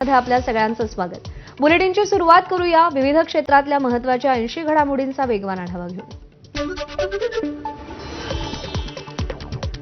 मध्ये आपल्या सगळ्यांचं स्वागत. बुलेटिनची सुरुवात करूया. विविध क्षेत्रातल्या महत्त्वाच्या ऐंशी घडामोडींचा वेगवान आढावा घेऊन.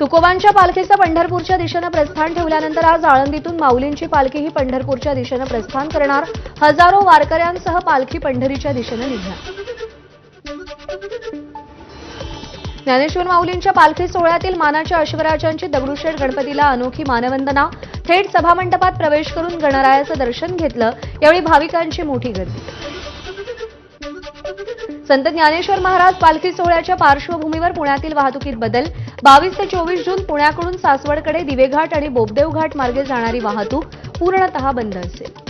तुकोबांच्या पालखीचं पंढरपूरच्या दिशेनं प्रस्थान ठेवल्यानंतर आज आळंदीतून माऊलींची पालखी ही पंढरपूरच्या दिशेनं प्रस्थान करणार. हजारो वारकऱ्यांसह पालखी पंढरीच्या दिशेनं निघणार. ज्ञानेश्वर माऊलींच्या पालखी सोहळ्यातील मानाच्या अश्वराजांची दगडूशेठ गणपतीला अनोखी मानवंदना. थेट सभामंडपात प्रवेश करून गणरायाचं दर्शन घेतलं. यावेळी भाविकांची मोठी गर्दी. संत ज्ञानेश्वर महाराज पालखी सोहळ्याच्या पार्श्वभूमीवर पुण्यातील वाहतुकीत बदल. बावीस ते चोवीस जून पुण्याकडून सासवडकडे दिवेघाट आणि बोबदेवघाट मार्गे जाणारी वाहतूक पूर्णतः बंद असेल.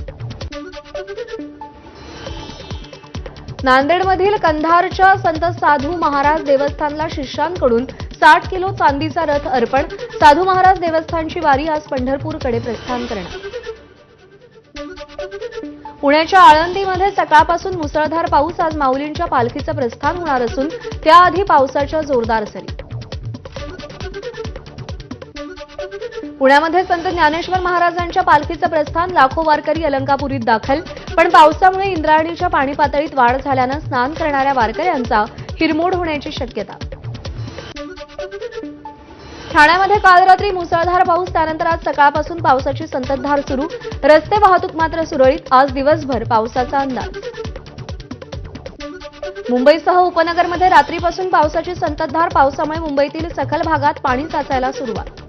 नांदेडमधील कंधारच्या संत साधू महाराज देवस्थानला शिष्यांकडून साठ किलो चांदीचा रथ अर्पण साधू महाराज देवस्थानची वारी आज पंढरपूरकडे प्रस्थान करणार. पुण्याच्या आळंदीमध्ये सकाळपासून मुसळधार पाऊस आज माऊलींच्या पालखीचं प्रस्थान होणार असून त्याआधी पावसाच्या जोरदार सरी. पुण्यामध्ये संत ज्ञानेश्वर महाराजांच्या पालखीचं प्रस्थान लाखो वारकरी अलंकापुरीत दाखल. पण पावसामुळे इंद्रायणीच्या पाणी पातळीत वाढ झाल्यानं स्नान करणाऱ्या वारकऱ्यांचा हिरमोड होण्याची शक्यता. ठाण्यामध्ये काल रात्री मुसळधार पाऊस त्यानंतर आज सकाळपासून पावसाची संततधार सुरू. रस्ते वाहतूक मात्र सुरळीत आज दिवसभर पावसाचा अंदाज. मुंबईसह उपनगरमध्ये रात्रीपासून पावसाची संततधार पावसामुळे मुंबईतील सखल भागात पाणी साचायला सुरुवात.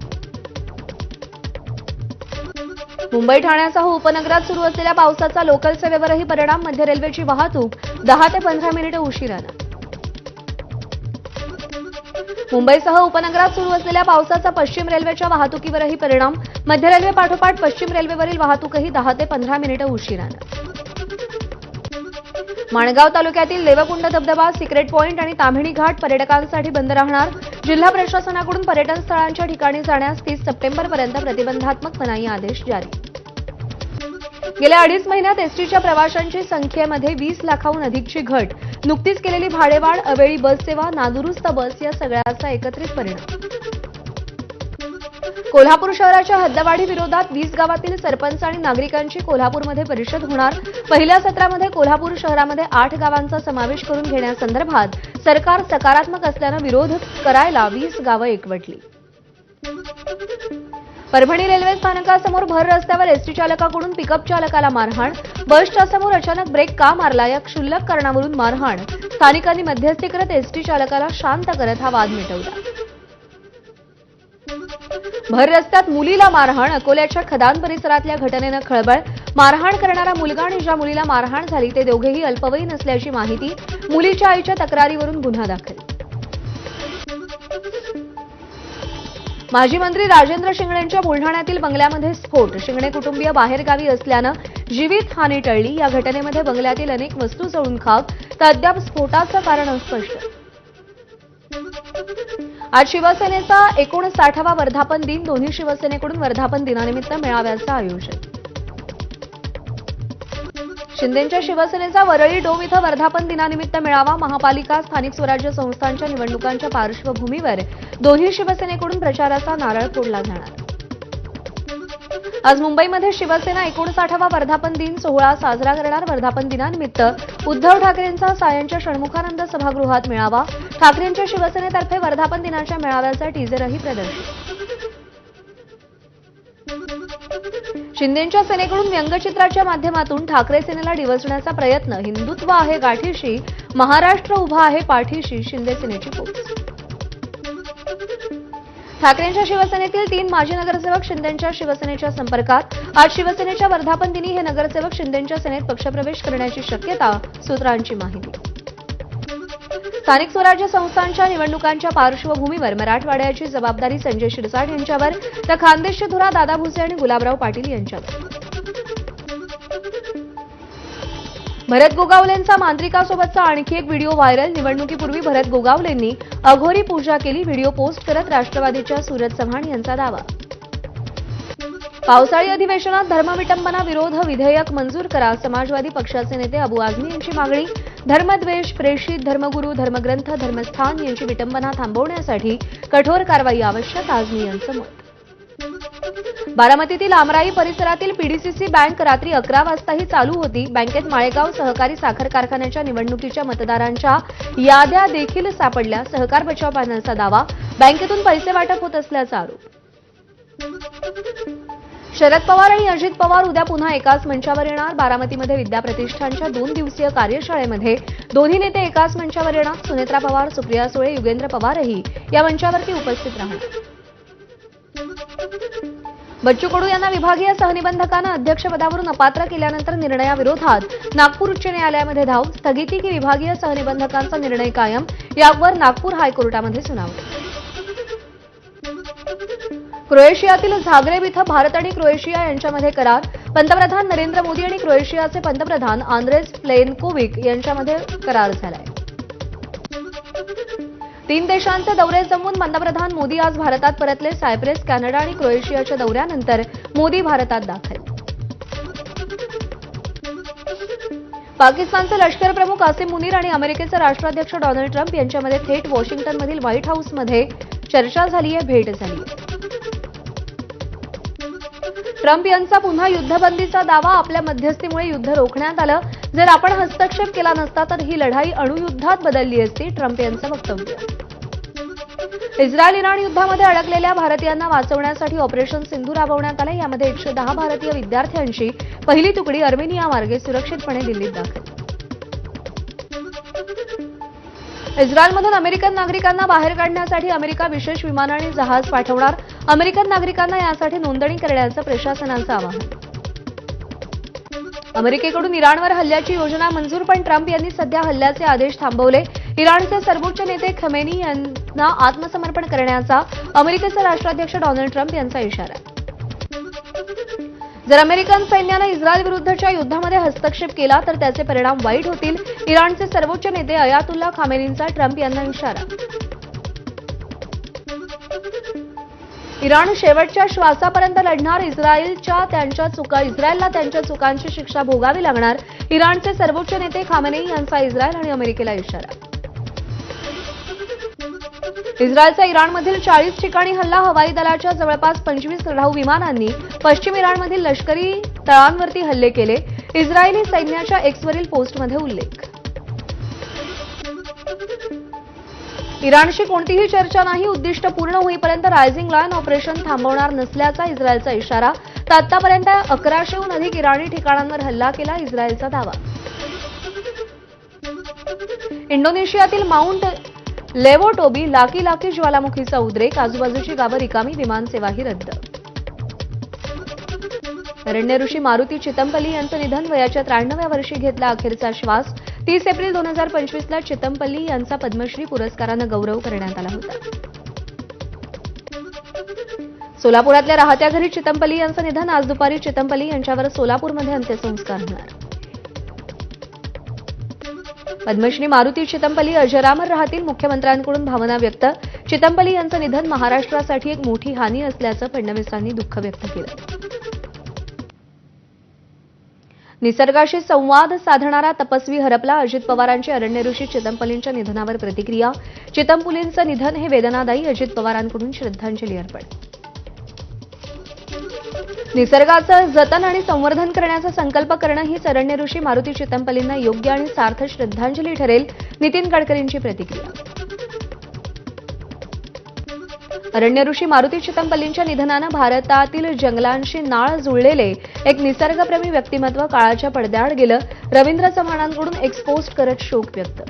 मुंबई ठाण्यासह उपनगरात सुरू असलेल्या पावसाचा लोकल सेवेवरही परिणाम मध्य रेल्वेची वाहतूक दहा ते पंधरा मिनिटे उशिरानं. मुंबईसह उपनगरात सुरू असलेल्या पावसाचा पश्चिम रेल्वेच्या वाहतुकीवरही परिणाम मध्य रेल्वे पाठोपाठ पश्चिम रेल्वेवरील वाहतूकही दहा ते पंधरा मिनिटं उशिरानं. माणगाव तालुक्यातील देवकुंड धबधबा सिक्रेट पॉइंट आणि ताम्हिणी घाट पर्यटकांसाठी बंद राहणार. जिल्हा प्रशासनाकडून पर्यटन स्थळांच्या ठिकाणी जाण्यास तीस सप्टेंबरपर्यंत प्रतिबंधात्मक मनाई आदेश जारी. गेल्या अडीच महिन्यात एसटीच्या प्रवाशांची संख्येमध्ये वीस लाखाहून अधिकची घट. नुकतीच केलेली भाडेवाढ अवेळी बस सेवा नादुरुस्त बस या सगळ्याचा एकत्रित परिणाम. कोल्हापूर शहराच्या हद्दवाढी विरोधात वीस गावातील सरपंच आणि नागरिकांची कोल्हापूरमध्ये परिषद होणार. पहिल्या सत्रामध्ये कोल्हापूर शहरामध्ये आठ गावांचा समावेश करून घेण्यासंदर्भात सरकार सकारात्मक असल्यानं विरोध करायला वीस गावं एकवटली. परभणी रेल्वे स्थानकासमोर भर रस्त्यावर एसटी चालकाकडून पिकअप चालकाला मारहाण. बसच्या समोर अचानक ब्रेक का मारला? या क्षुल्लक कारणावरून मारहाण. स्थानिकांनी मध्यस्थी करत एसटी चालकाला शांत करत हा वाद मिटवला. भर रस्त्यात मुलीला मारहाण. अकोल्याच्या खदान परिसरातल्या घटनेनं खळबळ. मारहाण करणारा मुलगा आणि ज्या मुलीला मारहाण झाली ते दोघेही अल्पवयीन असल्याची माहिती मुलीच्या आईच्या तक्रारीवरून गुन्हा दाखल. माजी मंत्री राजेंद्र शिंगणेंच्या बुलढाण्यातील बंगल्यामध्ये स्फोट. शिंगणे कुटुंबीय बाहेरगावी असल्यानं जीवित हानी टळली. या घटनेमध्ये बंगल्यातील अनेक वस्तू जळून खाक. तर अद्याप स्फोटाचं कारण अस्पष्ट. आज शिवसेनेचा एकोणसाठावा वर्धापन दिन. दोन्ही शिवसेनेकडून वर्धापन दिनानिमित्त मेळाव्याचं आयोजन. शिंदेच्या शिवसेनेचा वरळी डोम इथं वर्धापन दिनानिमित्त मेळावा महापालिका स्थानिक स्वराज्य संस्थांच्या निवडणुकांच्या पार्श्वभूमीवर दोन्ही शिवसेनेकडून प्रचाराचा नारळ फोडला जाणार. आज मुंबईमध्ये शिवसेना एकोणसाठावा वर्धापन दिन सोहळा साजरा करणार वर्धापन दिनानिमित्त उद्धव ठाकरेंचा सायंच्या षण्मुखानंद सभागृहात मेळावा. ठाकरेंच्या शिवसेनेतर्फे वर्धापन दिनाच्या मेळाव्याचा टीझरही प्रदर्शित शिंदेच्या सेनेकडून व्यंगचित्राच्या माध्यमातून ठाकरे सेनेला डिवचण्याचा प्रयत्न. हिंदुत्व आहे गाठीशी. महाराष्ट्र उभा आहे पाठीशी. शिंदे सेनेची पोच ठाकरेंच्या शिवसेनेतील तीन माजी नगरसेवक शिंदेच्या शिवसेनेच्या संपर्कात. आज शिवसेनेच्या वर्धापन दिनी हे नगरसेवक शिंदेच्या सेनेत पक्षप्रवेश करण्याची शक्यता सूत्रांची माहिती. स्थानिक स्वराज्य संस्थांच्या निवडणुकांच्या पार्श्वभूमीवर मराठवाड्याची जबाबदारी संजय शिरसाट यांच्यावर तर खानदेशचे धुरा दादा भुसे आणि गुलाबराव पाटील यांच्यावर. भरत गोगावलेंचा मांत्रिकासोबतचा आणखी एक व्हिडिओ व्हायरल. निवडणुकीपूर्वी भरत गोगावलेंनी अघोरी पूजा केली. व्हिडिओ पोस्ट करत राष्ट्रवादीच्या सूरज चव्हाण यांचा दावा. पावसाळी अधिवेशनात धर्मविटंबना विरोध. विधेयक मंजूर करा. समाजवादी पक्षाचे नेते अबू आझमी यांची मागणी. धर्मद्वेष प्रेषित धर्मगुरू धर्मग्रंथ धर्मस्थान यांची विटंबना थांबवण्यासाठी कठोर कारवाई आवश्यक आझमी यांचं मत. बारामतीतील आमराई परिसरातील पीडीसीसी बँक रात्री अकरा वाजताही चालू होती. बँकेत माळेगाव सहकारी साखर कारखान्याच्या निवडणुकीच्या मतदारांच्या याद्या देखील सापडल्या. सहकार बचाव पॅनलचा दावा बँकेतून पैसे वाटप होत असल्याचा आरोप. शरद पवार आणि अजित पवार उद्या पुन्हा एकाच मंचावर येणार. बारामतीमध्ये विद्या प्रतिष्ठानच्या दोन दिवसीय कार्यशाळेमध्ये दोन्ही नेते एकाच मंचावर येणार. सुनेत्रा पवार सुप्रिया सुळे युगेंद्र पवारही या मंचावरती उपस्थित राहणार. बच्चू कडू यांना विभागीय सहनिबंधकानं अध्यक्षपदावरून अपात्र केल्यानंतर निर्णयाविरोधात नागपूर उच्च न्यायालयामध्ये धाव स्थगिती की विभागीय सहनिबंधकांचा निर्णय कायम यावर नागपूर हायकोर्टामध्ये सुनावणी. क्रोएशियातील झाग्रेब इथं भारत आणि क्रोएशिया यांच्यामध्ये करार. पंतप्रधान नरेंद्र मोदी आणि क्रोएशियाचे पंतप्रधान आंद्रेस प्लेनकोविक यांच्यामध्ये करार झालाय. तीन देशांचे दौरे जमवून पंतप्रधान मोदी आज भारतात परतले. सायप्रेस कॅनडा आणि क्रोएशियाच्या दौऱ्यानंतर मोदी भारतात दाखल. पाकिस्तानचे लष्कर प्रमुख आसिम मुनीर आणि अमेरिकेचे राष्ट्राध्यक्ष डोनाल्ड ट्रम्प यांच्यामध्ये थेट वॉशिंग्टनमधील व्हाईट हाऊसमध्ये चर्चा झाली आहे भेट झाली आहे ट्रम्प यांचा पुन्हा युद्धबंदीचा दावा आपल्या मध्यस्थीमुळे युद्ध रोखण्यात आलं. जर आपण हस्तक्षेप केला नसता तर ही लढाई अणुयुद्धात बदलली असती ट्रम्प यांचं वक्तव्य. इस्रायल इराण युद्धामध्ये अडकलेल्या भारतीयांना वाचवण्यासाठी ऑपरेशन सिंधू राबवण्यात आलं यामध्ये एकशे दहा भारतीय विद्यार्थ्यांची पहिली तुकडी अर्मेनिया मार्गे सुरक्षितपणे दिल्लीत दाखल. इस्रायलमधून अमेरिकन नागरिकांना बाहेर काढण्यासाठी अमेरिका विशेष विमान आणि जहाज पाठवणार. अमेरिकन नागरिकांना यासाठी नोंदणी करण्याचं प्रशासनाचं आवाहन. अमेरिकेकडून इराणवर हल्ल्याची योजना मंजूर पण ट्रम्प यांनी सध्या हल्ल्याचे आदेश थांबवले. इराणचे सर्वोच्च नेते खमेनी यांना आत्मसमर्पण करण्याचा अमेरिकेचे राष्ट्राध्यक्ष डोनाल्ड ट्रम्प यांचा इशारा. जर अमेरिकन सैन्यानं इस्रायल विरुद्धच्या युद्धामध्ये हस्तक्षेप केला तर त्याचे परिणाम वाईट होतील. इराणचे सर्वोच्च नेते अयातुल्ला खामेनींचा ट्रम्प यांना इशारा. इराण शेवटच्या श्वासापर्यंत लढणार इस्रायलच्या त्यांच्या चुका इस्रायलला त्यांच्या चुकांची शिक्षा भोगावी लागणार. इराणचे सर्वोच्च नेते खामेनेई यांचा इस्रायल आणि अमेरिकेला इशारा. इस्रायलचा इराणमधील चाळीस ठिकाणी हल्ला हवाई दलाच्या जवळपास पंचवीस लढाऊ विमानांनी पश्चिम इराणमधील लष्करी तळांवरती हल्ले केले. इस्रायली सैन्याच्या एक्सवरील पोस्टमध्ये उल्लेख. इराणशी कोणतीही चर्चा नाही उद्दिष्ट पूर्ण होईपर्यंत रायझिंग लायन ऑपरेशन थांबवणार नसल्याचा इस्रायलचा इशारा. तर आतापर्यंत अकराशेहून अधिक इराणी ठिकाणांवर हल्ला केला इस्रायलचा दावा. इंडोनेशियातील माउंट लेवोटोबी लाकी लाकी ज्वालामुखीचा उद्रेक. आजूबाजूची गावं रिकामी विमानसेवाही रद्द. ऋषी मारुती चितमपल्ली यांचं निधन वयाच्या त्र्याण्णव्या वर्षी घेतला अखेरचा श्वास. तीस एप्रिल दोन हजार पंचवीसला चितमपल्ली यांचा पद्मश्री पुरस्कारानं गौरव करण्यात आला होता. सोलापुरातल्या राहत्या घरी चितमपल्ली यांचं निधन आज दुपारी चितमपल्ली यांच्यावर सोलापूरमध्ये अंत्यसंस्कार होणार. पद्मश्री मारुती चितमपल्ली अजरामर राहतील मुख्यमंत्र्यांकडून भावना व्यक्त. चितमपल्ली यांचं निधन महाराष्ट्रासाठी एक मोठी हानी असल्याचं फडणवीसांनी दुःख व्यक्त केलं. निसर्गाशी संवाद साधणारा तपस्वी हरपला अजित पवारांची अरण्य ऋषी चितंपलींच्या निधनावर प्रतिक्रिया. चितंबुलींचं निधन हे वेदनादायी अजित पवारांकडून श्रद्धांजली अर्पण. निसर्गाचं जतन आणि संवर्धन करण्याचा संकल्प करणं ही अरण्य ऋषी मारुती चितंपलींना योग्य आणि सार्थ श्रद्धांजली ठरेल नितीन गडकरींची प्रतिक्रिया. अरण्य ऋषी मारुती चितमपल्लींच्या निधनानं भारतातील जंगलांशी नाळ जुळलेले एक निसर्गप्रेमी व्यक्तिमत्व काळाच्या पडद्याआड गेलं. रवींद्र चव्हाणांकडून एक्सपोस्ट करत शोक व्यक्त.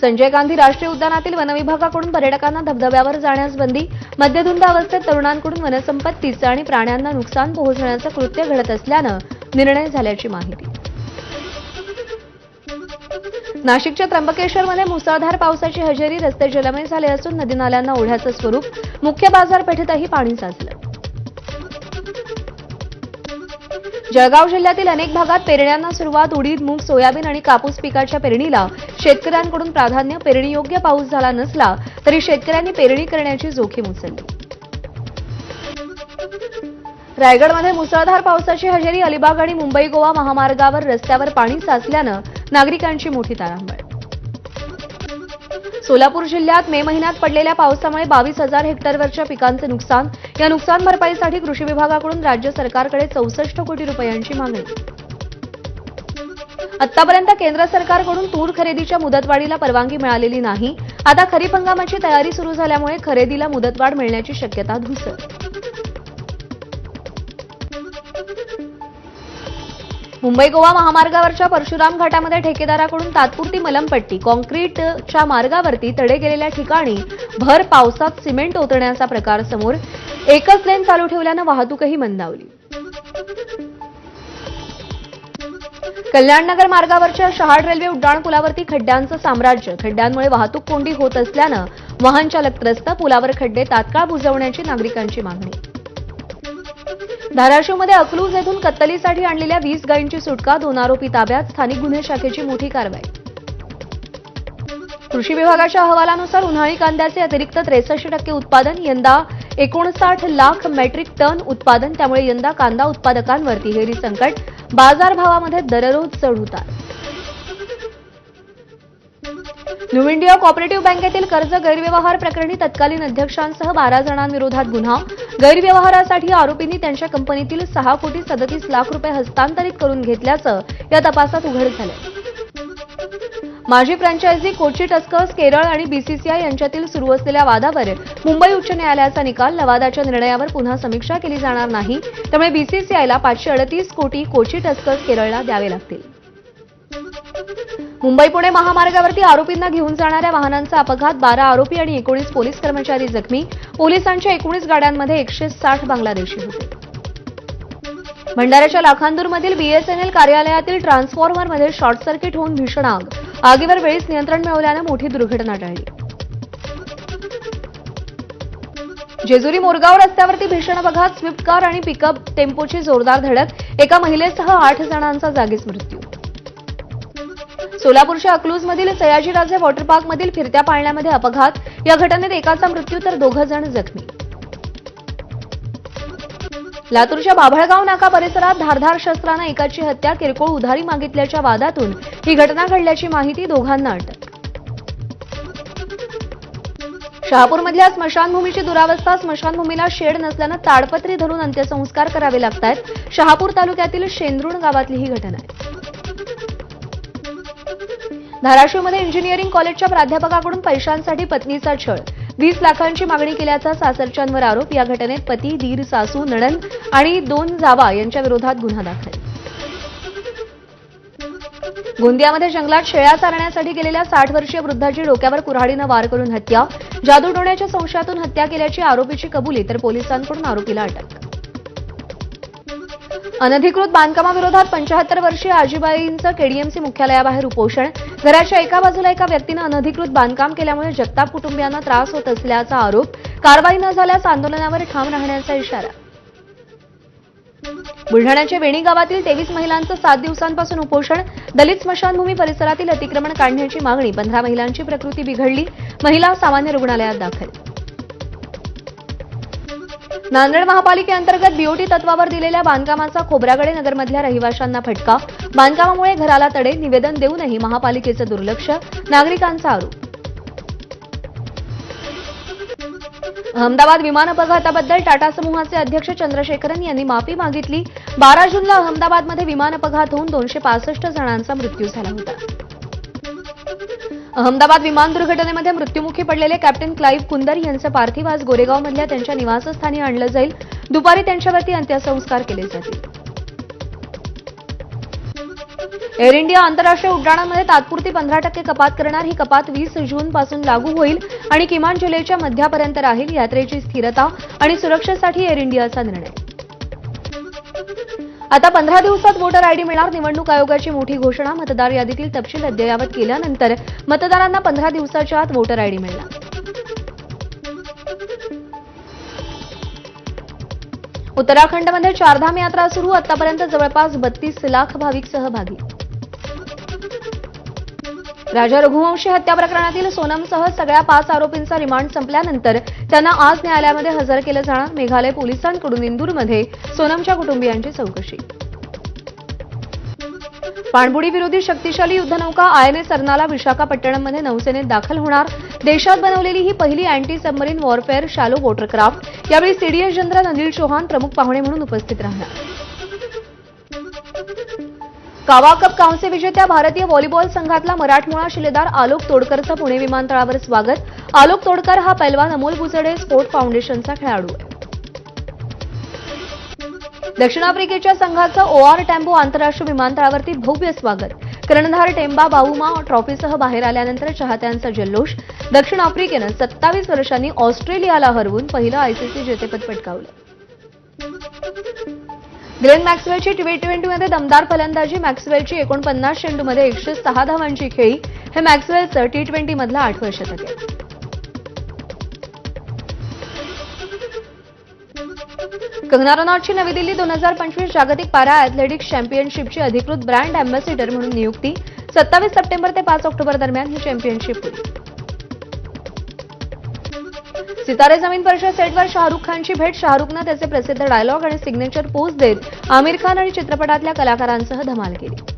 संजय गांधी राष्ट्रीय उद्यानातील वनविभागाकडून पर्यटकांना धबधब्यावर जाण्यास बंदी. मध्यधुंद अवस्थेत तरुणांकडून वनसंपत्तीचं आणि प्राण्यांना नुकसान पोहोचण्याचं कृत्य घडत असल्यानं निर्णय झाल्याची माहिती. नाशिकच्या त्र्यंबकेश्वरमध्ये मुसळधार पावसाची हजेरी रस्ते जलमय झाले असून नदी नाल्यांना ओढ्याचं स्वरूप मुख्य बाजारपेठेतही पाणी साचलं. जळगाव जिल्ह्यातील अनेक भागात पेरण्यांना सुरुवात उडीद मूग सोयाबीन आणि कापूस पिकाच्या पेरणीला शेतकऱ्यांकडून प्राधान्य पेरणीयोग्य पाऊस झाला नसला तरी शेतकऱ्यांनी पेरणी करण्याची जोखीम उचलली. रायगडमध्ये मुसळधार पावसाची हजेरी अलिबाग आणि मुंबई गोवा महामार्गावर रस्त्यावर पाणी साचल्यानं नागरिकांची मोठी तारांबळ. सोलापूर जिल्ह्यात मे महिन्यात पडलेल्या पावसामुळे बावीस हजार हेक्टरवरच्या पिकांचे नुकसान. या नुकसान भरपाईसाठी कृषी विभागाकडून राज्य सरकारकडे चौसष्ट कोटी रुपयांची मागणी. आतापर्यंत केंद्र सरकारकडून तूर खरेदीच्या मुदतवाढीला परवानगी मिळालेली नाही. आता खरीप हंगामाची तयारी सुरू झाल्यामुळे खरेदीला मुदतवाढ मिळण्याची शक्यता धुसर. मुंबई गोवा महामार्गावरच्या परशुराम घाटामध्ये ठेकेदाराकडून तात्पुरती मलमपट्टी कॉन्क्रीटच्या मार्गावरती तडे गेलेल्या ठिकाणी भर पावसात सिमेंट ओतण्याचा प्रकार समोर एकच लेन चालू ठेवल्यानं वाहतूकही मंदावली. कल्याणनगर मार्गावरच्या शहाड रेल्वे उड्डाणपुलावरती खड्ड्यांचं साम्राज्य खड्ड्यांमुळे वाहतूक कोंडी होत असल्यानं वाहन चालक त्रस्त पुलावर खड्डे तात्काळ बुजवण्याची नागरिकांची मागणी. धाराशिवमध्ये अकलूज येथून कत्तलीसाठी आणलेल्या वीस गायींची सुटका दोन आरोपी ताब्यात स्थानिक गुन्हे शाखेची मोठी कारवाई. कृषी विभागाच्या अहवालानुसार उन्हाळी कांद्याचे अतिरिक्त त्रेसष्ट टक्के उत्पादन यंदा एकोणसाठ लाख मेट्रिक टन उत्पादन त्यामुळे यंदा कांदा उत्पादकांवर तिहेरी संकट. बाजारभावामध्ये दररोज चढ उतार. न्यू इंडिया कॉपरेटिव्ह बँकेतील कर्ज गैरव्यवहार प्रकरणी तत्कालीन अध्यक्षांसह बारा जणांविरोधात गुन्हा. गैरव्यवहारासाठी आरोपींनी त्यांच्या कंपनीतील सहा कोटी सदतीस लाख रुपये हस्तांतरित करून घेतल्याचं या तपासात उघड झालं माजी फ्रँचायझी कोची टस्कर्स केरळ आणि बीसीसीआय यांच्यातील सुरू असलेल्या वादावर मुंबई उच्च न्यायालयाचा निकाल लवादाच्या निर्णयावर पुन्हा समीक्षा केली जाणार नाही. त्यामुळे बीसीसीआयला पाचशे अडतीस कोटी कोची टस्कर्स केरळला द्यावे लागतील. मुंबई पुणे महामार्गावरती आरोपींना घेऊन जाणाऱ्या वाहनांचा अपघात बारा आरोपी आणि एकोणीस पोलीस कर्मचारी जखमी. पोलिसांच्या एकोणीस गाड्यांमध्ये एकशे साठ बांगलादेशी होते. भंडाऱ्याच्या लाखांदूरमधील बीएसएनएल कार्यालयातील ट्रान्सफॉर्मरमध्ये शॉर्ट सर्किट होऊन भीषण आग. आगीवर वेळीच नियंत्रण मिळवल्यानं मोठी दुर्घटना टळली. जेजुरी मोरगाव रस्त्यावरती भीषण अपघात स्विफ्ट कार आणि पिकअप टेम्पोची जोरदार धडक. एका महिलेसह आठ जणांचा जागीच मृत्यू. सोलापूरच्या अकलूजमधील सयाजीराजे वॉटर पार्कमधील फिरत्या पाळण्यामध्ये अपघात. या घटनेत एकाचा मृत्यू तर दोघं जण जखमी. लातूरच्या बाभळगाव नाका परिसरात धारधार शस्त्रानं एकाची हत्या किरकोळ उधारी मागितल्याच्या वादातून ही घटना घडल्याची माहिती दोघांना अटक. शहापूरमधल्या स्मशानभूमीची दुरावस्था स्मशानभूमीला शेड नसल्यानं ताडपत्री धरून अंत्यसंस्कार करावे लागतायत. शहापूर तालुक्यातील शेंद्रुण गावातली ही घटना आहे. धाराशिवमध्ये इंजिनिअरिंग कॉलेजच्या प्राध्यापकाकडून पैशांसाठी पत्नीचा छळ. वीस लाखांची मागणी केल्याचा सासरच्यांवर आरोप. या घटनेत पती दीर सासू नणंद आणि दोन जावा यांच्या विरोधात गुन्हा दाखल. गोंदियामध्ये जंगलात शेळ्या चारण्यासाठी गेलेल्या साठ वर्षीय वृद्धाची डोक्यावर कुऱ्हाडीनं वार करून हत्या. जादूटोण्याच्या संशयातून हत्या केल्याची आरोपीची कबुली तर पोलिसांकडून आरोपीला अटक. अनधिकृत बांधकामाविरोधात पंचाहत्तर वर्षीय आजीबाईंचं केडीएमसी मुख्यालयाबाहेर उपोषण. घराच्या एका बाजूला एका व्यक्तीनं अनधिकृत बांधकाम केल्यामुळे जगताप कुटुंबियांना त्रास होत असल्याचा आरोप. कारवाई न झाल्यास आंदोलनावर ठाम राहण्याचा इशारा. बुलढाण्याच्या वेणी गावातील तेवीस महिलांचं सात दिवसांपासून उपोषण. दलित स्मशानभूमी परिसरातील अतिक्रमण काढण्याची मागणी. पंधरा महिलांची प्रकृती बिघडली. महिला सामान्य रुग्णालयात दाखल. नांदेड महापालिकेअंतर्गत बीओटी तत्वावर दिलेल्या बांधकामाचा खोब्रागडे नगरमधल्या रहिवाशांना फटका. बांधकामामुळे घराला तडे निवेदन देऊनही महापालिकेचं दुर्लक्ष. नागरिकांचा आरोप. अहमदाबाद विमान अपघाताबद्दल टाटा समूहाचे अध्यक्ष चंद्रशेखरन यांनी माफी मागितली. बारा जूनला अहमदाबादमध्ये विमान अपघात होऊन दोनशे पासष्ट जणांचा मृत्यू झाला होता. अहमदाबाद विमान दुर्घटनेमध्ये मृत्युमुखी पडलेले कॅप्टन क्लाईव्ह कुंदर यांचं पार्थिव आज गोरेगावमधल्या त्यांच्या निवासस्थानी आणलं जाईल. दुपारी त्यांच्यावरती अंत्यसंस्कार केले जातील. एअर इंडिया आंतरराष्ट्रीय उड्डाणांमध्ये तात्पुरती पंधरा टक्के कपात करणार. ही कपात वीस जून पासून लागू होईल आणि किमान जुलैच्या मध्यापर्यंत राहील यात्रेची स्थिरता आणि सुरक्षेसाठी एअर इंडियाचा निर्णय. आता पंधरा दिवसात वोटर आयडी मिळणार. निवडणूक आयोगाची मोठी घोषणा. मतदार यादीतील तपशील अद्ययावत केल्यानंतर मतदारांना पंधरा दिवसाच्या आत वोटर आयडी मिळणार. उत्तराखंडमध्ये चारधाम यात्रा सुरू. आतापर्यंत जवळपास बत्तीस लाख भाविक सहभागी. राजा रघुवंशी हत्या प्रकरणातील सोनमसह सगळ्या पाच आरोपींचा रिमांड संपल्यानंतर त्यांना आज न्यायालयामध्ये हजर केलं जाणार. मेघालय पोलिसांकडून इंदूरमध्ये सोनमच्या कुटुंबियांची चौकशी. पाणबुडी विरोधी शक्तिशाली युद्धनौका आयएनएस अर्नाला विशाखापट्टणममध्ये नौसेनेत दाखल होणार. देशात बनवलेली ही पहिली anti submarine warfare shallow watercraft. यावेळी सीडीएस जनरल अनिल चौहान प्रमुख पाहुणे म्हणून उपस्थित राहणार. कावा कप कांस्य विजेत्या भारतीय व्हॉलीबॉल संघातला मराठमोळा शिलेदार आलोक तोडकरचं पुणे विमानतळावर स्वागत. आलोक तोडकर हा पैलवान अमोल बुचडे स्पोर्ट फाउंडेशनचा खेळाडू आहे. दक्षिण आफ्रिकेच्या संघाचं ओआर टॅम्बो आंतरराष्ट्रीय विमानतळावरती भव्य स्वागत. कर्णधार टेम्बा बाहुमा ट्रॉफीसह बाहेर आल्यानंतर चाहत्यांचा जल्लोष. दक्षिण आफ्रिकेनं सत्तावीस वर्षांनी ऑस्ट्रेलियाला हरवून पहिलं आयसीसी जेतेपद पटकावलं. ग्लेन मॅक्सवेलची टी ट्वेंटीमध्ये दमदार फलंदाजी. मॅक्सवेलची एकोणपन्नास चेंडूमध्ये एकशे सहा धावांची खेळी. हे मॅक्सवेलचं टी ट्वेंटीमधलं आठवं शतक आहे कंगना रनौतची नवी दिल्ली दोन हजार पंचवीस जागतिक पारा अॅथलेटिक्स चॅम्पियनशिपची अधिकृत ब्रँड अँबॅसिडर म्हणून नियुक्ती. सत्तावीस सप्टेंबर ते पाच ऑक्टोबर दरम्यान ही चॅम्पियनशिप होईल. सितारे जमीन परिषद सेटवर शाहरुख खानची भेट. शाहरुखनं त्याचे प्रसिद्ध डायलॉग आणि सिग्नेचर पोस्ट देत आमिर खान आणि चित्रपटातल्या कलाकारांसह धमाल केली.